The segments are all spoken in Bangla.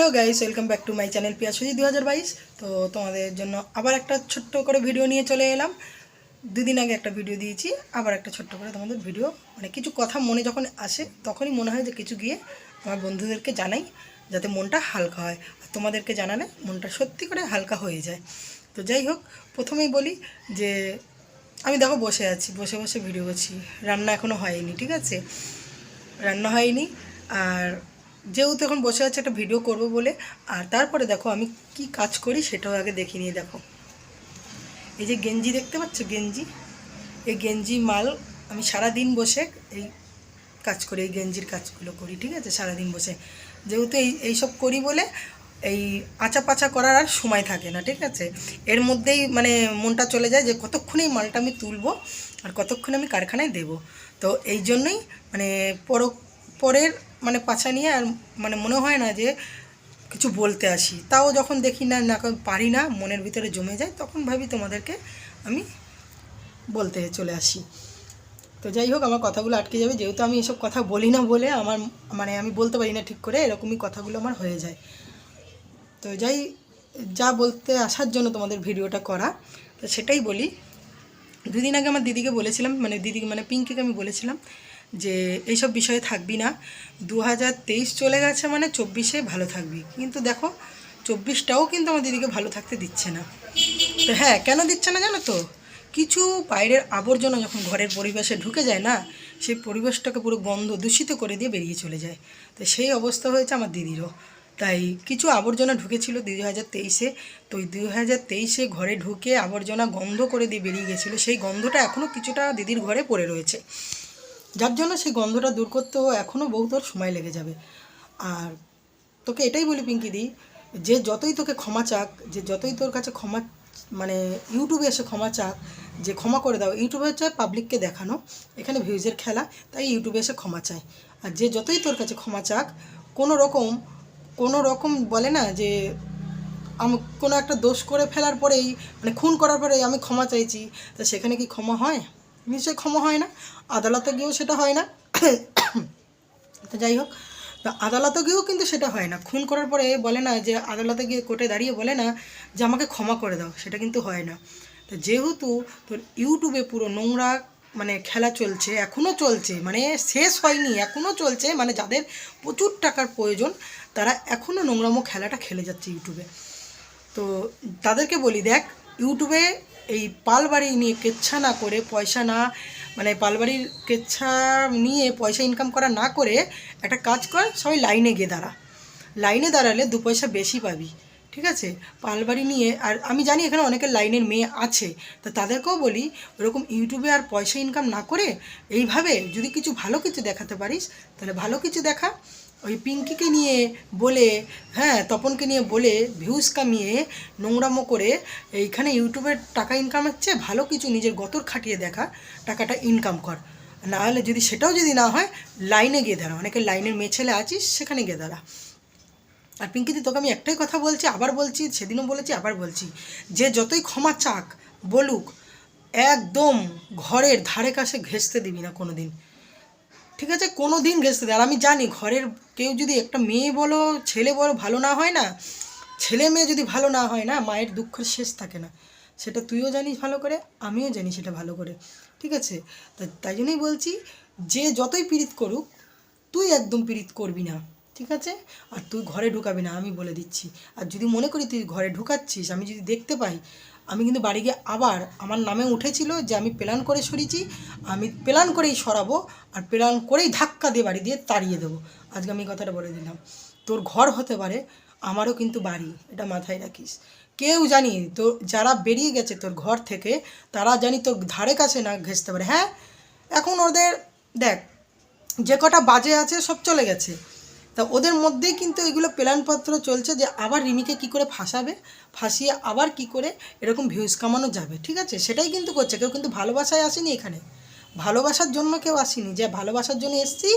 Hello guys, welcome back to my channel Piyasuji দু হাজার বাইশ। তো তোমাদের জন্য আবার একটা ছোট্ট করে ভিডিও নিয়ে চলে এলাম। দুদিন আগে একটা ভিডিও দিয়েছি, আবার একটা ছোট্ট করে তোমাদের ভিডিও। মানে কিছু কথা মনে যখন আসে, তখনই মনে হয় যে কিছু গিয়ে আমার বন্ধুদেরকে জানাই, যাতে মনটা হালকা হয়। আর তোমাদেরকে জানালে মনটা সত্যি করে হালকা হয়ে যায়। তো যাই হোক, প্রথমেই বলি যে আমি দেখো বসে আছি, বসে বসে ভিডিও করছি। রান্না এখনও হয়নি, ঠিক আছে? রান্না হয়নি, আর যেহেতু এখন বসে আছে, একটা ভিডিও করব বলে। আর তারপরে দেখো, আমি কি কাজ করি সেটাও আগে দেখে নিয়ে দেখো। এই যে গেঞ্জি দেখতে পাচ্ছ? গেঞ্জি। এই গেঞ্জি মাল আমি সারা দিন বসে এই কাজ করি, এই গেঞ্জির কাজগুলো করি, ঠিক আছে? সারাদিন বসে। যেহেতু এই এইসব করি বলে এই আচা পাচা করার আর সময় থাকে না, ঠিক আছে? এর মধ্যেই মানে মনটা চলে যায় যে কতক্ষণে এই মালটা আমি তুলবো আর কতক্ষণে আমি কারখানায় দেব। তো এই জন্যই মানে পর, পরের মানে পাছা নিয়ে আর মানে মনে হয় না যে কিছু বলতে আসি। তাও যখন দেখি না না পারি না, মনের ভিতরে জমে যায়, তখন ভাবি তোমাদেরকে আমি বলতে চলে আসি। তো যাই হোক, আমার কথাগুলো আটকে যাবে। যেহেতু আমি এসব কথা বলি না বলে আমার মানে আমি বলতে পারি না ঠিক করে, এরকমই কথাগুলো আমার হয়ে যায়। তো যাই, যা বলতে আসার জন্য তোমাদের ভিডিওটা করা, তো সেটাই বলি। দুদিন আগে আমার দিদিকে বলেছিলাম মানে দিদিকে মানে পিঙ্কিকে আমি বলেছিলাম যে এইসব বিষয়ে থাকবি না। দু হাজার তেইশ চলে গেছে মানে চব্বিশে ভালো থাকবি। কিন্তু দেখো, চব্বিশটাও কিন্তু আমার দিদিকে ভালো থাকতে দিচ্ছে না। তো হ্যাঁ কেন দিচ্ছে না জানো তো? কিছু বাইরের আবর্জনা যখন ঘরের পরিবেশে ঢুকে যায় না, সেই পরিবেশটাকে পুরো গন্ধ দূষিত করে দিয়ে বেরিয়ে চলে যায়। তো সেই অবস্থা হয়েছে আমার দিদিরও। তাই কিছু আবর্জনা ঢুকেছিল দুই হাজার তেইশে। তো ওই দুই হাজার তেইশে ঘরে ঢুকে আবর্জনা গন্ধ করে দিয়ে বেরিয়ে গেছিল। সেই গন্ধটা এখনও কিছুটা দিদির ঘরে পড়ে রয়েছে। যার জন্য সেই গন্ধটা দূর করতেও এখনও বহুত ওর সময় লেগে যাবে। আর তোকে এটাই বলি পিঙ্কি দি, যে যতই তোকে ক্ষমা চাক, যে যতই তোর কাছে ক্ষমা মানে ইউটিউবে এসে ক্ষমা চাক, যে ক্ষমা করে দাও, ইউটিউবে হচ্ছে পাবলিককে দেখানো, এখানে ভিউজের খেলা, তাই ইউটিউবে এসে ক্ষমা চায়। আর যে যতই তোর কাছে ক্ষমা চাক, কোনো রকম কোনো রকম বলে না যে, আমি কোনো একটা দোষ করে ফেলার পরেই মানে খুন করার পরেই আমি ক্ষমা চাইছি, তা সেখানে কি ক্ষমা হয়? নিশ্চয়ই ক্ষমা হয় না, আদালতে গিয়েও সেটা হয় না। তো যাই হোক, তো আদালতে গিয়েও কিন্তু সেটা হয় না। খুন করার পরে বলে না যে, আদালতে গিয়ে কোর্টে দাঁড়িয়ে বলে না যে, আমাকে ক্ষমা করে দাও। সেটা কিন্তু হয় না। তো যেহেতু তোর ইউটিউবে পুরো নোংরা মানে খেলা চলছে এখনও চলছে মানে শেষ হয়নি এখনও চলছে মানে যাদের প্রচুর টাকার প্রয়োজন, তারা এখনও নোংরামো খেলাটা খেলে যাচ্ছে ইউটিউবে। তো তাদেরকে বলি, দেখ, ইউটিউবে এই পালবাড়ি নিয়ে কেচ্ছা না করে, পয়সা না মানে পালবাড়ির কেচ্ছা নিয়ে পয়সা ইনকাম করা না করে একটা কাজ কর, সবাই লাইনে গিয়ে দাঁড়া। লাইনে দাঁড়ালে দু পয়সা বেশি পাবি, ঠিক আছে? পালবাড়ি নিয়ে, আর আমি জানি এখানে অনেকের লাইনের মেয়ে আছে, তো তাদেরকেও বলি, ওরকম ইউটিউবে আর পয়সা ইনকাম না করে এইভাবে যদি কিছু ভালো কিছু দেখাতে পারিস, তাহলে ভালো কিছু দেখা। ওই পিঙ্কিকে নিয়ে বলে হ্যাঁ তপনকে নিয়ে বলে ভিউজ কামিয়ে নোংরামো করে এইখানে ইউটিউবের টাকা ইনকাম হচ্ছে ভালো কিছু নিজের গতর খাটিয়ে দেখা, টাকাটা ইনকাম কর। না হলে যদি সেটাও যদি না হয় লাইনে গিয়ে দাঁড়া। অনেকে লাইনের মেয়ে ছেলে আছিস, সেখানে গিয়ে দাঁড়া। আর পিঙ্কিদি তোকে আমি একটাই কথা বলছি, আবার বলছি, সেদিনও বলেছি, আবার বলছি। যে যতই ক্ষমা চাক, বলুক, একদম ঘরের ধারে কাছে ঘেঁষতে দিবি না কোনো দিন ঠিক আছে কোনো দিন ঘেঁষতে দেয় আর আমি জানি ঘরের কেউ যদি একটা মেয়ে বলো, ছেলে বলো, ভালো না হয় না, ছেলে মেয়ে যদি ভালো না হয় না, মায়ের দুঃখের শেষ থাকে না। সেটা তুইও জানিস ভালো করে, আমিও জানি সেটা ভালো করে। ঠিক আছে? তাই জন্যই বলছি, যে যতই পীড়িত করুক, তুই একদম পীড়িত করবি না। ঠিক আছে? আর তুই ঘরে ঢুকাবি না, আমি বলে দিচ্ছি। আর যদি মনে করি তুই ঘরে ঢুকাচ্ছিস, আমি যদি দেখতে পাই আমি কিন্তু বাড়ি গিয়ে আবার আমার নামে উঠেছিল যে আমি প্ল্যান করে সরিয়েছি, আমি প্ল্যান করেই সরাবো আর প্ল্যান করেই ধাক্কা দিয়ে বাড়ি দিয়ে তাড়িয়ে দেবো। আজকে আমি কথাটা বলে দিলাম। তোর ঘর হতে পারে, আমারও কিন্তু বাড়ি, এটা মাথায় রাখিস। কেউ জানি তো যারা বেরিয়ে গেছে তোর ঘর থেকে, তারা জানি তোর ধারে কাছে না ঘেঁচতে পারে। হ্যাঁ এখন ওদের, দেখ, যে কটা বাজে আছে সব চলে গেছে। তা ওদের মধ্যেই কিন্তু এগুলো প্ল্যানপত্র চলছে যে আবার রিমিকে কি করে ফাঁসাবে, ফাঁসিয়ে আবার কি করে এরকম ভিউজ কামানো যাবে, ঠিক আছে? সেটাই কিন্তু করছে। কেউ কিন্তু ভালোবাসায় আসেনি এখানে। ভালোবাসার জন্য কেউ আসেনি। যে ভালোবাসার জন্য এসছি,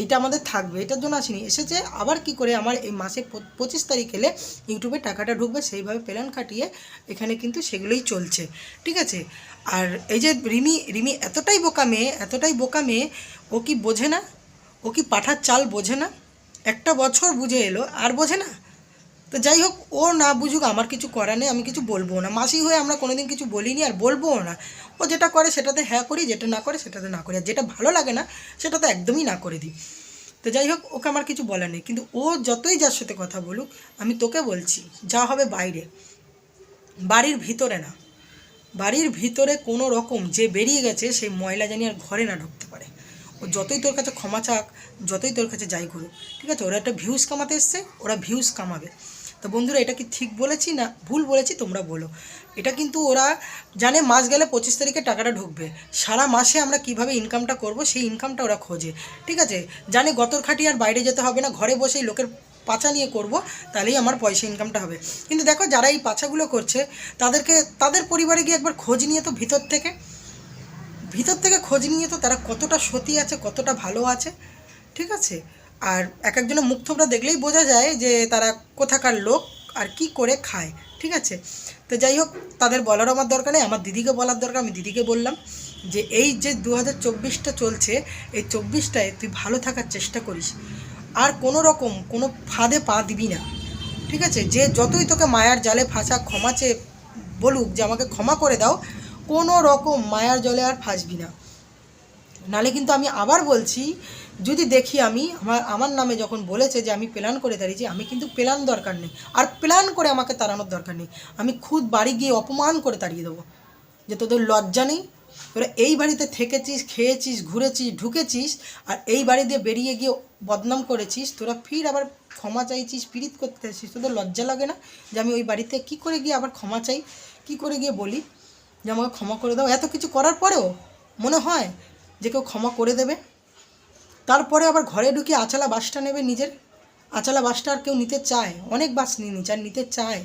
এইটা আমাদের থাকবে, এটার জন্য আসেনি। এসেছে, আবার কি করে আমার এই মাসে পঁচিশ তারিখ এলে ইউটিউবে টাকাটা ঢুকবে, সেইভাবে প্ল্যান খাটিয়ে এখানে কিন্তু সেগুলোই চলছে, ঠিক আছে? আর এই যে রিমি রিমি এতটাই বোকা মেয়ে এতটাই বোকা মেয়ে ও কি বোঝে না? ও কি পাঠার চাল বোঝে না? একটা বছর বুঝে এলো, আর বোঝে না। তো যাই হোক, ও না বুঝুক, আমার কিছু করার নেই, আমি কিছু বলব না। মাসি হয়ে আমরা কোনোদিন কিছু বলিনি, আর বলবোও না। ও যেটা করে সেটাতে হ্যাঁ করি, যেটা না করে সেটাতে না করি। আর যেটা ভালো লাগে না সেটা তো একদমই না করে দিই। তো যাই হোক, ওকে আমার কিছু বলার নেই। কিন্তু ও যতই যার সাথে কথা বলুক, আমি তোকে বলছি, যা হবে বাইরে। বাড়ির ভিতরে না। বাড়ির ভিতরে কোনো রকম যে বেরিয়ে গেছে, সেই ময়লা জানি আর ঘরে না ঢুকতে পারে। ও যতই তোর কাছে ক্ষমা চাক, যতই তোর কাছে যাই করুক ঠিক আছে? ওরা একটা ভিউজ কামাতে এসছে, ওরা ভিউজ কামাবে। তো বন্ধুরা, এটা কি ঠিক বলেছি না ভুল বলেছি তোমরা বলো। এটা কিন্তু ওরা জানে মাস গেলে পঁচিশ তারিখে টাকাটা ঢুকবে। সারা মাসে আমরা কীভাবে ইনকামটা করব, সেই ইনকামটা ওরা খোঁজে। ঠিক আছে? জানে গতর খাটি আর বাইরে যেতে হবে না, ঘরে বসেই লোকের পাচা নিয়ে করব, তাহলেই আমার পয়সা ইনকামটা হবে। কিন্তু দেখো, যারা এই পাচাগুলো করছে, তাদেরকে, তাদের পরিবারে গিয়ে একবার খোঁজ নিয়ে তো ভিতর থেকে। ভিতর থেকে খোঁজ নিয়ে তো তারা কতটা সতী আছে, কতটা ভালো আছে, ঠিক আছে? আর এক একজনের মুখ থোবড়া দেখলেই বোঝা যায় যে তারা কোথাকার লোক আর কি করে খায়, ঠিক আছে? তো যাই হোক, তাদের বলার আমার দরকার নেই, আমার দিদিকে বলার দরকার, আমি দিদিকে বললাম যে এই যে দু হাজার চলছে, এই চব্বিশটায় তুই ভালো থাকার চেষ্টা করিস। আর কোনো রকম কোনো ফাঁদে পা দিবি না, ঠিক আছে? যে যতই তোকে মায়ার জালে ফাঁসা ক্ষমা চেয়ে বলুক, যে আমাকে ক্ষমা করে দাও কোনো রকম মায়ার জলে আর ফাঁসবি না। নালে কিন্তু আমি আবার বলছি, যদি দেখি আমি, আমার আমার নামে যখন বলেছে যে আমি প্ল্যান করে দাঁড়িয়েছি, আমি কিন্তু প্ল্যান দরকার নেই। আর প্ল্যান করে আমাকে তাড়ানোর দরকার নেই। আমি খুদ বাড়ি গিয়ে অপমান করে তাড়িয়ে দেবো যে তোদের লজ্জা নেই? তোরা এই বাড়িতে থেকেছিস, খেয়েছিস, ঘুরেছিস, ঢুকেছিস, আর এই বাড়ি দিয়ে বেরিয়ে গিয়ে বদনাম করেছিস, তোরা ফির আবার ক্ষমা চাইছিস, পীড়িত করতে চাইছিস, তোদের লজ্জা লাগে না? যে আমি ওই বাড়িতে কি করে গিয়ে আবার ক্ষমা চাই? কি করে গিয়ে বলি? যে আমাকে ক্ষমা করে দাও। এত কিছু করার পরেও মনে হয় যে কেউ ক্ষমা করে দেবে। তারপরে আবার ঘরে ঢুকে আচালা বাসটা নেবে নিজের। আচালা বাসটা আর কেউ নিতে চায়। অনেক বাস নিয়ে নিচ্ছে আর নিতে চায়।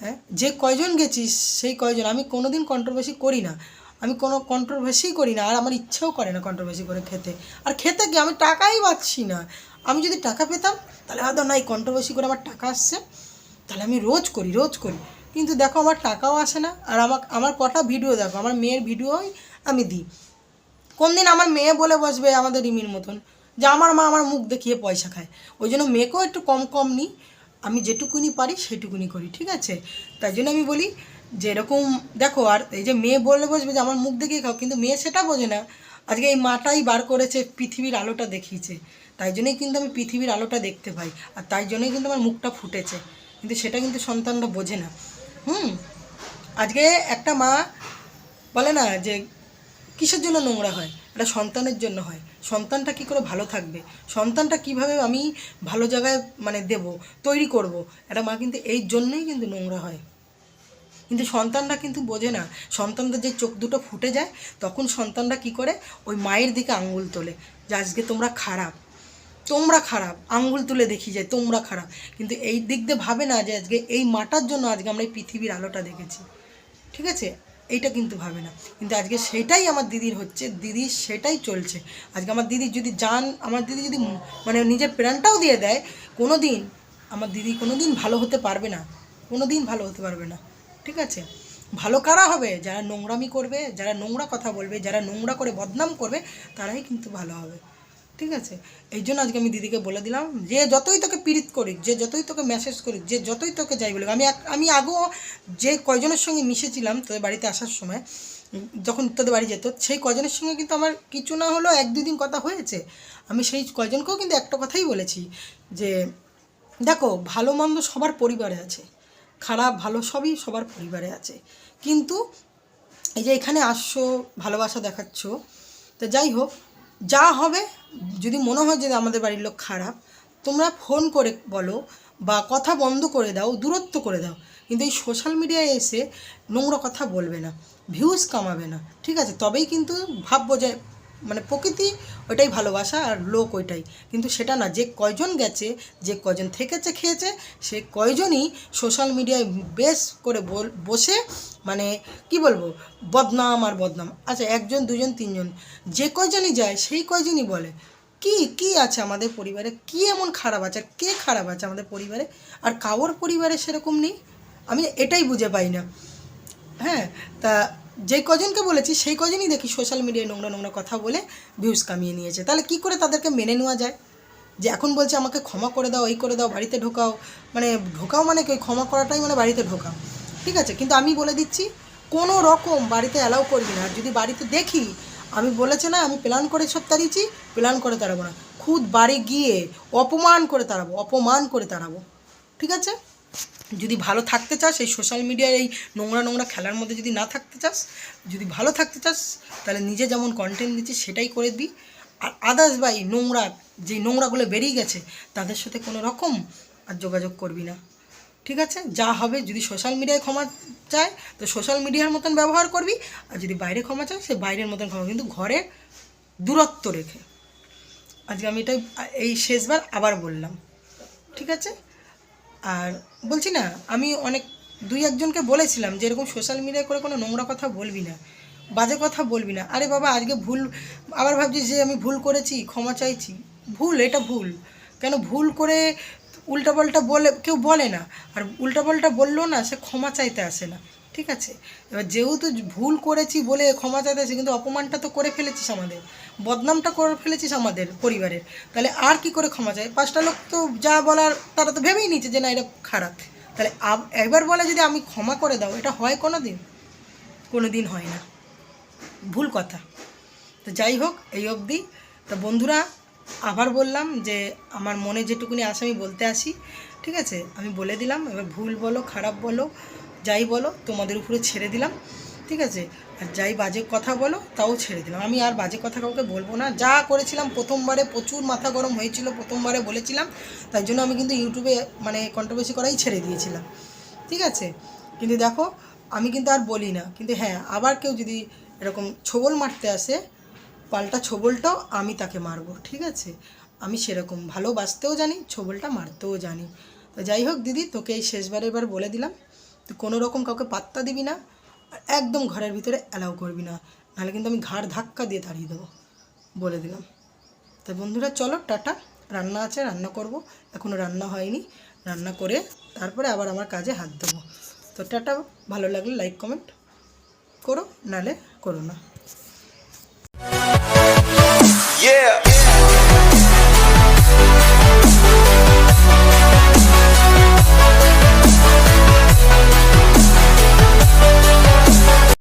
হ্যাঁ? যে কয়জন গেছিস, সেই কয়জন। আমি কোনো দিন কন্ট্রোভার্সি করি না। আমি কোনো কন্ট্রোভার্সি করি না। আর আমার ইচ্ছেও করে না কন্ট্রোভার্সি করে খেতে। আর খেতে কি আমি টাকাই পাচ্ছি না। আমি যদি টাকা পেতাম, তাহলে হয়তো না, এই কন্ট্রোভার্সি করে আমার টাকা আসছে। তাহলে আমি রোজ করি রোজ করি। কিন্তু দেখো আমার টাকাও আসে না, আর আমার আমার কটা ভিডিও দেখো, আমার মেয়ের ভিডিওই আমি দিই। কোন দিন আমার মেয়ে বলে বসবে আমাদের রিমির মতন, যে আমার মা আমার মুখ দেখিয়ে পয়সা খায়। ওই জন্য মেয়েকেও একটু কম কম নিই, আমি যেটুকুনি পারি সেটুকুনি করি, ঠিক আছে? তাই জন্য আমি বলি যে এরকম, দেখো আর এই যে মেয়ে বলে বসবে যে আমার মুখ দেখিয়ে খাও, কিন্তু মেয়ে সেটা বোঝে না। আজকে এই মাটাই বার করেছে, পৃথিবীর আলোটা দেখিয়েছে। তাই জন্যই কিন্তু আমি পৃথিবীর আলোটা দেখতে পাই, আর তাই জন্যই কিন্তু আমার মুখটা ফুটেছে। কিন্তু সেটা কিন্তু সন্তানরা বোঝে না। হুম, আজকে একটা মা বলে না যে কিসের জন্য নোংরা হয়? এটা সন্তানের জন্য হয়। সন্তানটা কি করে ভালো থাকবে? সন্তানটা কীভাবে আমি ভালো জায়গায় মানে দেব, তৈরি করব? একটা মা কিন্তু এই জন্যই কিন্তু নোংরা হয়। কিন্তু সন্তানরা কিন্তু বোঝে না। সন্তানদের যে চোখ দুটো ফুটে যায়, তখন সন্তানরা কি করে? ওই মায়ের দিকে আঙ্গুল তোলে যে আজকে তোমরা খারাপ। তোমরা খারাপ, আঙ্গুল তুলে দেখি যায় তোমরা খারাপ। কিন্তু এই দিক দিয়ে ভাবে না যে আজকে এই মাটার জন্য আজকে আমরা এই পৃথিবীর আলোটা দেখেছি। ঠিক আছে? এইটা কিন্তু ভাবে না। কিন্তু আজকে সেটাই আমার দিদির হচ্ছে দিদির সেটাই চলছে। আজকে আমার দিদি যদি যান আমার দিদি যদি মানে নিজের প্রাণটাও দিয়ে দেয় কোনো দিন আমার দিদি কোনো দিন ভালো হতে পারবে না। কোনো দিন ভালো হতে পারবে না। ঠিক আছে? ভালো কারা হবে? যারা নোংরামি করবে, যারা নোংরা কথা বলবে, যারা নোংরা করে বদনাম করবে, তারাই কিন্তু ভালো হবে। ঠিক আছে? এই জন্য আজকে আমি দিদিকে বলে দিলাম, যে যতই তোকে পীড়িত করি যে যতই তোকে মেসেজ করি যে যতই তোকে যাই বলুক, আমি আমি আগেও যে কয়জনের সঙ্গে মিশেছিলাম তোদের বাড়িতে আসার সময় যখন তোদের বাড়ি যেত, সেই কয়জনের সঙ্গে কিন্তু আমার কিছু না হলেও এক দুদিন কথা হয়েছে। আমি সেই কয়জনকেও কিন্তু একটা কথাই বলেছি, যে দেখো, ভালো মন্দ সবার পরিবারে আছে, খারাপ ভালো সবই সবার পরিবারে আছে। কিন্তু এই যে এখানে আসছো, ভালোবাসা দেখাচ্ছ, তো যাই হোক যা হবে, যদি মনে হয় যে আমাদের বাড়ির লোক খারাপ, তোমরা ফোন করে বলো বা কথা বন্ধ করে দাও, দূরত্ব করে দাও। কিন্তু এই সোশ্যাল মিডিয়ায় এসে নোংরা কথা বলবে না ভিউজ কামাবে না। ঠিক আছে, তবেই কিন্তু ভাববো যে মানে প্রকৃতি ওইটাই ভালোবাসা আর লোক ওইটাই। কিন্তু সেটা না, যে কয়জন গেছে, যে কয়জন থেকেছে, খেয়েছে, সে কয়জনই সোশ্যাল মিডিয়ায় বেশ করে বসে মানে কি বলব, বদনাম আর বদনাম। আচ্ছা একজন, দুজন, তিনজন, যে কয়জনই যায়, সেই কয়জনই বলে, কি কি আছে আমাদের পরিবারে? কি এমন খারাপ আছে? আর কে খারাপ আছে আমাদের পরিবারে? আর কাউর পরিবারে সেরকম নেই? আমি এটাই বুঝে পাই না। হ্যাঁ তা যে কজনকে বলেছি, সেই কজনই দেখি সোশ্যাল মিডিয়ায় নোংরা নোংরা কথা বলে ভিউজ কামিয়ে নিয়েছে। তাহলে কি করে তাদেরকে মেনে নেওয়া যায়? যে এখন বলছে, আমাকে ক্ষমা করে দাও, এই করে দাও, বাড়িতে ঢোকাও। মানে ঢোকাও মানে কি? ক্ষমা করাটাই মানে বাড়িতে ঢোকাও। ঠিক আছে? কিন্তু আমি বলে দিচ্ছি, কোনো রকম বাড়িতে অ্যালাউ করবি না। যদি বাড়িতে দেখি, আমি বলেছে না, আমি প্ল্যান করে সব তাড়িয়েছি প্ল্যান করে তাড়াবো না। খুদ বাড়ি গিয়ে অপমান করে তাড়াবো, অপমান করে তাড়াবো। ঠিক আছে? যদি ভালো থাকতে চাস, এই সোশ্যাল মিডিয়ার এই নোংরা নোংরা খেলার মধ্যে যদি না থাকতে চাস, যদি ভালো থাকতে চাস, তাহলে নিজে যেমন কন্টেন্ট দিচ্ছিস, সেটাই করে দিবি। আর আদার্স বাই নোংরা যে নোংরাগুলো বেরিয়ে গেছে, তাদের সাথে কোনো রকম আর যোগাযোগ করবি না। ঠিক আছে? যা হবে, যদি সোশ্যাল মিডিয়ায় ক্ষমা চায়, তো সোশ্যাল মিডিয়ার মতন ব্যবহার করবি, আর যদি বাইরে ক্ষমা চায়, সে বাইরের মতন ক্ষমা, কিন্তু ঘরে দূরত্ব রেখে। আজকে আমি এটাই, এই শেষবার আবার বললাম। ঠিক আছে? আর বলছি না, আমি অনেক, দুই একজনকে বলেছিলাম যে এরকম সোশ্যাল মিডিয়া করে কোনো নোংরা কথা বলবি না, বাজে কথা বলবি না। আরে বাবা, আজকে ভুল, আবার ভাবছি যে আমি ভুল করেছি, ক্ষমা চাইছি। ভুল, এটা ভুল। কেন ভুল করে উল্টাপাল্টা বলে, কেউ বলে না। আর উল্টাপাল্টা বললেও না, সে ক্ষমা চাইতে আসে না। ঠিক আছে? এবার যেহেতু ভুল করেছি বলে ক্ষমা চাইতে আসে কিন্তু অপমানটা তো করে ফেলেছিস আমাদের। বদনামটা করে ফেলেছিস আমাদের পরিবারের। তাহলে আর কি করে ক্ষমা চাই? পাঁচটা লোক তো যা বলার, তারা তো ভেবেই নিচ্ছে যে না, এটা খারাপ। তাহলে একবার বলে যদি আমি ক্ষমা করে দাও, এটা হয় কোনো দিন কোনো দিন হয় না। ভুল কথা। তো যাই হোক, এই অবধি। তো বন্ধুরা, আবার বললাম যে আমার মনে যেটুকুনি আসে আমি বলতে আসি। ঠিক আছে? আমি বলে দিলাম। এবার ভুল বলো, খারাপ বলো যাই বলো, তোমাদের উপরে ছেড়ে দিলাম, ঠিক আছে? আর যাই বাজে কথা বলো, তাও ছেড়ে দিলাম। আমি আর বাজে কথা কাউকে বলব না। যা করেছিলাম প্রথমবারে, প্রচুর মাথা গরম হয়েছিল, প্রথমবারে বলেছিলাম। তাই জন্য আমি কিন্তু ইউটিউবে মানে কন্ট্রোভার্সি করাই ছেড়ে দিয়েছিলাম, ঠিক আছে? কিন্তু দেখো, আমি কিন্তু আর বলি না। কিন্তু হ্যাঁ আবার কেউ যদি এরকম ছোবল মারতে আসে, পাল্টা ছোবলটাও আমি তাকে মারবো, ঠিক আছে? আমি সেরকম ভালোবাসতেও জানি, ছোবলটা মারতেও জানি। তো যাই হোক দিদি, তোকে এই শেষবারের এবার বলে দিলাম। তুই কোনো রকম কাউকে পাত্তা দিবি না আর একদম ঘরের ভিতরে অ্যালাউ করবি না। নাহলে কিন্তু আমি ঘাড় ধাক্কা দিয়ে তাড়িয়ে দেবো। বলে দিলাম। তা বন্ধুরা, চলো টাটা। রান্না আছে, রান্না করব। এখনও রান্না হয়নি। রান্না করে তারপরে আবার আমার কাজে হাত দেবো। তো টাটা, ভালো লাগলে লাইক কমেন্ট করো, নালে করো না। Yeah!